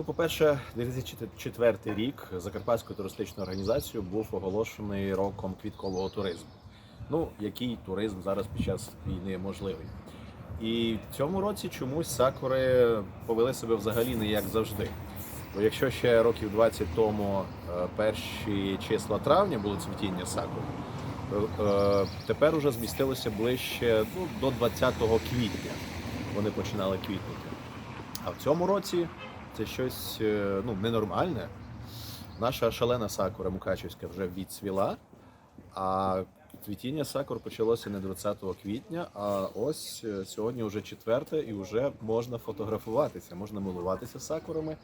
Ну, по-перше, 2004 рік Закарпатською туристичною організацією був оголошений роком квіткового туризму. Ну, який туризм зараз під час війни можливий. І в цьому році чомусь сакури повели себе взагалі не як завжди. Бо якщо ще років 20 тому е, перші числа травня було цвітіння сакур, то е, тепер уже змістилося ближче ну, до 20 квітня. Вони починали квітнути. А в цьому році це щось е, ну, ненормальне. Наша шалена сакура Мукачівська вже відцвіла, а квітіння сакур почалося не 20 квітня. А ось е, сьогодні вже четверте, і вже можна фотографуватися, можна милуватися сакурами.